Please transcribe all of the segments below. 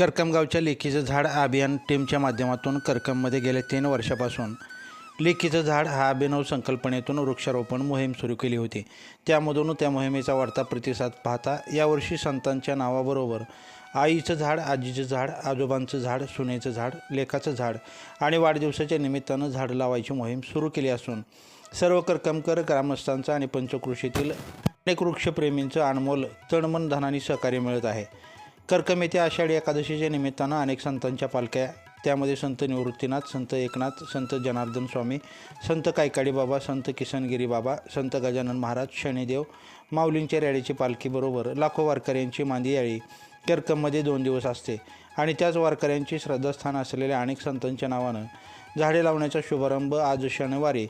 करकमगावच्या लेखीचं झाड अभियान टीमच्या माध्यमातून करकममध्ये गेल्या तीन वर्षापासून. लेखीचं झाड हा अभिनव संकल्पनेतून वृक्षारोपण मोहीम सुरू केली होती. त्यामधून त्या मोहिमेचा वाढता प्रतिसाद पाहता यावर्षी संतांच्या नावाबरोबर आईचं झाड आजीचं झाड आजोबांचं झाड सुनेचं झाड लेखाचं झाड आणि वाढदिवसाच्या निमित्तानं झाड लावायची मोहीम सुरू केली असून सर्व करकमकर ग्रामस्थांचा आणि पंचकृषीतील अनेक वृक्षप्रेमींचं अनमोल तणमन धनाने सहकार्य मिळत आहे. कर्कम येथे आषाढी एकादशीच्या निमित्तानं अनेक संतांच्या पालख्या त्यामध्ये संत निवृत्तीनाथ संत एकनाथ संत जनार्दन स्वामी संत कायकाडी बाबा संत किसनगिरी बाबा संत गजानन महाराज शनिदेव माऊलींच्या रॅलीची पालखीबरोबर लाखो वारकऱ्यांची मांदी याळी कर्कममध्ये दोन दिवस असते. आणि त्याच वारकऱ्यांची श्रद्धास्थान असलेल्या अनेक संतांच्या नावानं झाडे लावण्याचा शुभारंभ आज शनिवारी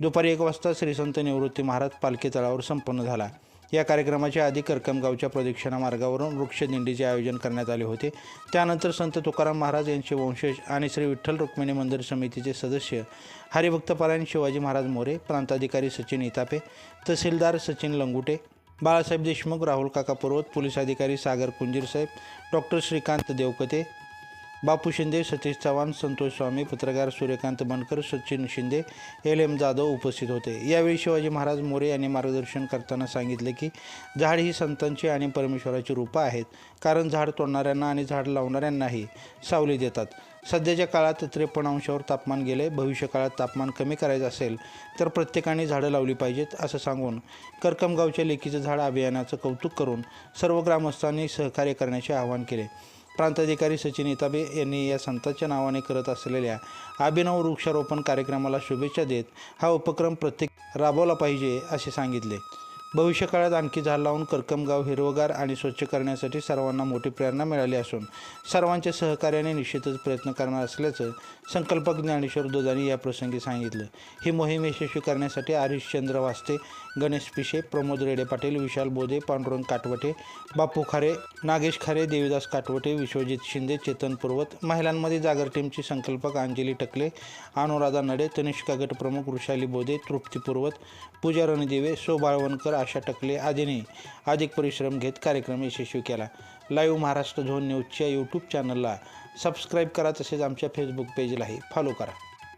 दुपारी एक वाजता श्री संत निवृत्ती महाराज पालखी तळावर संपन्न झाला. या कार्यक्रमाच्या आधी करकमगावच्या प्रदक्षिणा मार्गावरून वृक्षदिंडीचे आयोजन करण्यात आले होते. त्यानंतर संत तुकाराम महाराज यांचे वंशज आणि श्री विठ्ठल रुक्मिणी मंदिर समितीचे सदस्य हरिभक्तपरायण शिवाजी महाराज मोरे प्रांताधिकारी सचिन इतापे तहसीलदार सचिन लंगुटे बाळासाहेब देशमुख राहुल काका पर्वत पोलीस अधिकारी सागर कुंजीरसाहेब डॉक्टर श्रीकांत देवकते बापू शिंदे सतीश चव्हाण संतोष स्वामी पत्रकार सूर्यकांत बनकर सचिन शिंदे एल एम जाधव उपस्थित होते. यावेळी शिवाजी महाराज मोरे यांनी मार्गदर्शन करताना सांगितले की झाड ही संतांची आणि परमेश्वराची रूपं आहेत कारण झाड तोडणाऱ्यांना आणि झाड लावणाऱ्यांनाही सावली देतात. सध्याच्या काळात त्रेपन्न अंशावर तापमान गेले भविष्यकाळात तापमान कमी करायचं असेल तर प्रत्येकाने झाडं लावली पाहिजेत असं सांगून करकमगावच्या लेकीचं झाड अभियानाचं कौतुक करून सर्व ग्रामस्थांनी सहकार्य करण्याचे आवाहन केले. प्रांताधिकारी सचिन इताबे यांनी या संतांच्या नावाने करत असलेल्या अभिनव वृक्षारोपण कार्यक्रमाला शुभेच्छा देत हा उपक्रम प्रत्येक राबवला पाहिजे असे सांगितले. भविष्यकाळात आणखी झाड लावून करकमगाव हिरवगार आणि स्वच्छ करण्यासाठी सर्वांना मोठी प्रेरणा मिळाली असून सर्वांच्या सहकार्याने निश्चितच प्रयत्न करणार असल्याचं संकल्पक ज्ञानेश्वर दोदानी या प्रसंगी सांगितलं. ही मोहीम यशस्वी करण्यासाठी हरिश्चंद्र वास्ते गणेश पिशे प्रमोद रेडे पाटील विशाल बोधे पांडुरंग काटवटे बापू खारे नागेश खारे देवीदास काटवटे विश्वजित शिंदे चेतन पूर्वत महिलांमध्ये जागर टीमची संकल्पक अंजली टकले अनुराधा नडे तनिष्का गटप्रमुख वृषाली बोधे तृप्ती पूर्वत पूजा रणदिवे सो बाळवणकर आशा टकले आदींनी अधिक परिश्रम घेत कार्यक्रम यशस्वी केला. लाईव्ह महाराष्ट्र झोन न्यूजच्या यूट्यूब चॅनलला सबस्क्राईब करा तसेच आमच्या फेसबुक पेजलाही फॉलो करा.